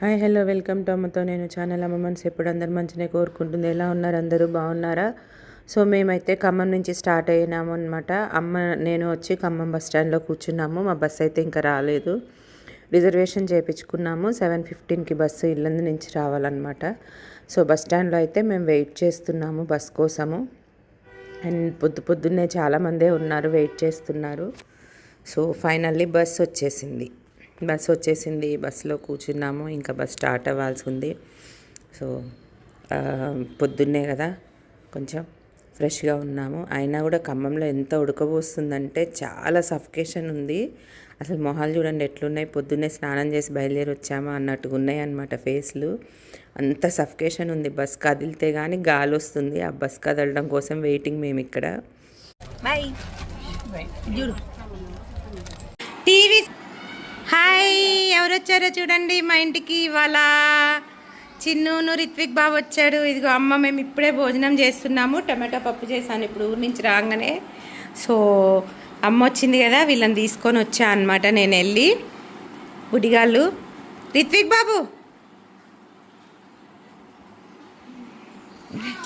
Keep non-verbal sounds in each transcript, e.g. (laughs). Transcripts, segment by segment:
Hi hello welcome to అమ్మతో నేను channel అమ్మ మనసు ఎప్పుడు అందరు మంచినే కోరుకుంటుంది. ఎలా ఉన్నారు అందరూ? బాగున్నారా? సో మేమైతే ఖమ్మం నుంచి స్టార్ట్ అయినాము అనమాట అమ్మ నేను వచ్చి ఖమ్మం బస్ స్టాండ్లో కూర్చున్నాము. మా బస్ అయితే ఇంకా రాలేదు. రిజర్వేషన్ చేయించుకున్నాము సెవెన్ ఫిఫ్టీన్కి బస్సు ఇల్లందు నుంచి రావాలన్నమాట. సో బస్ స్టాండ్లో అయితే మేము వెయిట్ చేస్తున్నాము బస్ కోసము. అండ్ పొద్దు పొద్దున్నే చాలామందే ఉన్నారు వెయిట్ చేస్తున్నారు. సో ఫైనల్లీ బస్ వచ్చేసింది. బస్ వచ్చేసింది బస్సులో కూర్చున్నాము ఇంకా బస్ స్టార్ట్ అవ్వాల్సి ఉంది. సో పొద్దున్నే కదా కొంచెం ఫ్రెష్గా ఉన్నాము. అయినా కూడా ఖమ్మంలో ఎంత ఉడకబోస్తుందంటే చాలా సఫికేషన్ ఉంది. అసలు మొహాలు చూడండి ఎట్లున్నాయి. పొద్దున్నే స్నానం చేసి బయలుదేరి వచ్చామా అన్నట్టుగా ఉన్నాయి అన్నమాట ఫేస్లు. అంత సఫికేషన్ ఉంది. బస్ కదిలితే కానీ గాలి వస్తుంది. ఆ బస్ కదలడం కోసం వెయిటింగ్ మేము ఇక్కడ. టీవీ హాయ్ ఎవరు వచ్చారో చూడండి మా ఇంటికి ఇవాళ. చిన్నూను రిత్విక్ బాబు వచ్చాడు. ఇదిగో అమ్మ మేము ఇప్పుడే భోజనం చేస్తున్నాము. టమాటో పప్పు చేశాను ఇప్పుడు ఊరి నుంచి రాగానే. సో అమ్మ వచ్చింది కదా వీళ్ళని తీసుకొని వచ్చా అనమాట నేను వెళ్ళి. బుడిగాళ్ళు రిత్విక్ బాబు!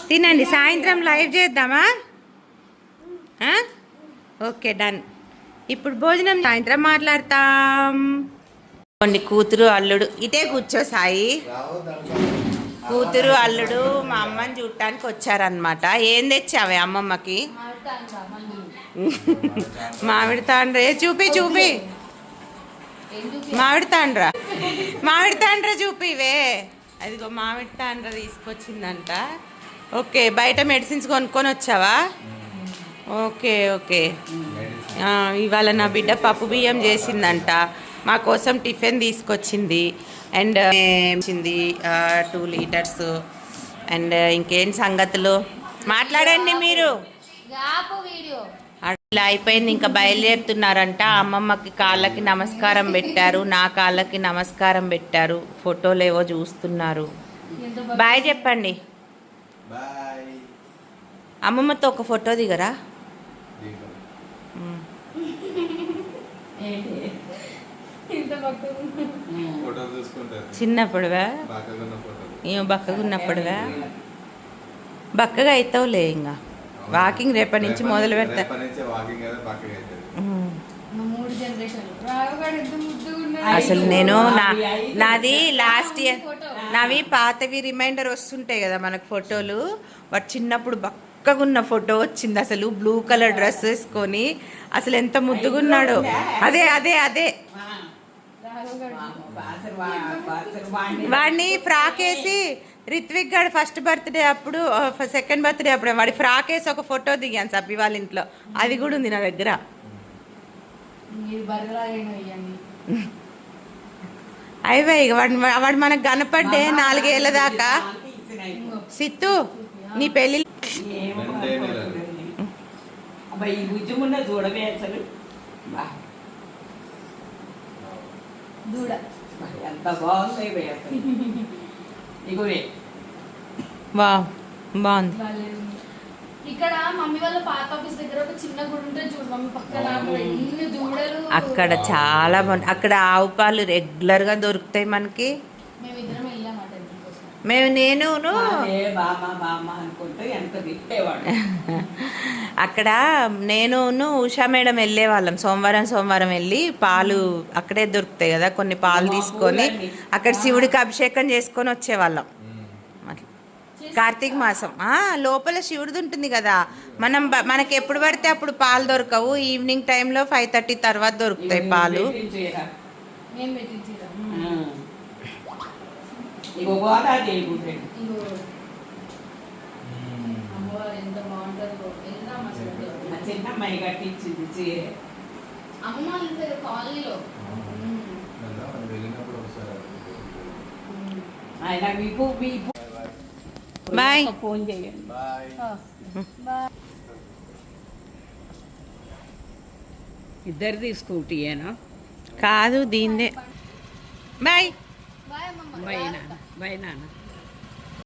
తినండి సాయంత్రం లైవ్ చేద్దామా? Okay done. ఇప్పుడు భోజనం సాయంత్రం మాట్లాడతాం. కొన్ని కూతురు అల్లుడు. ఇటే కూర్చో సాయి. కూతురు అల్లుడు మా అమ్మని చూడటానికి వచ్చారనమాట ఏం తెచ్చావే అమ్మమ్మకి? మామిడి తాండ్రే. చూపి చూపి. మామిడి తాండ్రా. మామిడి తాండ్ర చూపివే. అదిగో మామిడి తాండ్ర తీసుకొచ్చిందంట. ఓకే బయట మెడిసిన్స్ కొనుక్కొని వచ్చావా? Okay okay. ఇవాళ నా బిడ్డ పప్పు బియ్యం చేసిందంట. మా కోసం టిఫిన్ తీసుకొచ్చింది. అండ్ వచ్చింది టూ లీటర్స్ అండ్ ఇంకేం సంగతులు? మాట్లాడండి మీరు. అట్లా అయిపోయింది ఇంకా బయలుదేరుతున్నారంట. అమ్మమ్మకి కాళ్ళకి నమస్కారం పెట్టారు నా కాళ్ళకి నమస్కారం పెట్టారు. ఫోటోలు ఏవో చూస్తున్నారు. బాయ్ చెప్పండి. అమ్మమ్మతో ఒక ఫోటో దిగరా? చిన్నప్పుడువా? బక్కగా ఉన్నప్పుడువా బక్కగా అవుతావులే ఇంకా వాకింగ్ రేపటి నుంచి మొదలు పెడతా. అసలు నేను నా నాది లాస్ట్ ఇయర్ నావి పాతవి రిమైండర్ వస్తుంటాయి కదా మనకు ఫోటోలు. వాడు చిన్నప్పుడు బక్కగా ఉన్న ఫోటో వచ్చింది అసలు. బ్లూ కలర్ డ్రెస్ వేసుకొని అసలు ఎంత ముద్దుగున్నాడో. అదే అదే అదే. వాడిని ఫ్రాక్ వేసి రిత్విక్ గారు ఫస్ట్ బర్త్డే అప్పుడు సెకండ్ బర్త్డే అప్పుడు వాడి ఫ్రాక్ వేసి ఒక ఫోటో దిగాను సబ్బి వాళ్ళ ఇంట్లో. అది కూడా ఉంది నా దగ్గర. ఇక వాడు వాడు మనకు కనపడ్డే నాలుగేళ్ళ దాకా. సిత్తు నీ పెళ్ళి అబ్బాయి ఈ బుజ్జమున్న చూడవే అసలు బా, దూడ. బా, ఎంత బాగుంది ఇవి అసలు. ఇగోవే వా. బాగుంది. భలే ఉంది. ఇక్కడ మమ్మీ వాళ్ళ పాత ఆఫీస్ దగ్గర ఒక చిన్న గుడి ఉంటుంది చూడు మమ్మీ పక్కన అక్కడ ఎన్ని దూడలు. అక్కడ చాలా బాగుంది. అక్కడ ఆవు పాలు రెగ్యులర్గా దొరుకుతాయి మనకి. మేమిద్దరం మేము తిప్పేవాడు (laughs) అక్కడ నేనును ఉషా మేడం వెళ్ళేవాళ్ళం సోమవారం సోమవారం వెళ్ళి పాలు అక్కడే దొరుకుతాయి కదా కొన్ని పాలు తీసుకొని అక్కడ శివుడికి అభిషేకం చేసుకొని వచ్చేవాళ్ళం. కార్తీక మాసం. ఆ, లోపల శివుడిది ఉంటుంది కదా. మనం మనకి ఎప్పుడు పడితే అప్పుడు పాలు దొరకవు. ఈవినింగ్ టైంలో ఫైవ్ థర్టీ తర్వాత దొరుకుతాయి పాలు. కట్టించింది చీర. అమ్మ కాలనీలో. ఆయన మీకు మీకు బాయ్ ఫోన్ చేయండి. ఇద్దరిది స్కూటీయేనా కాదు దీందే బాయ్. ไม่นานไม่นาน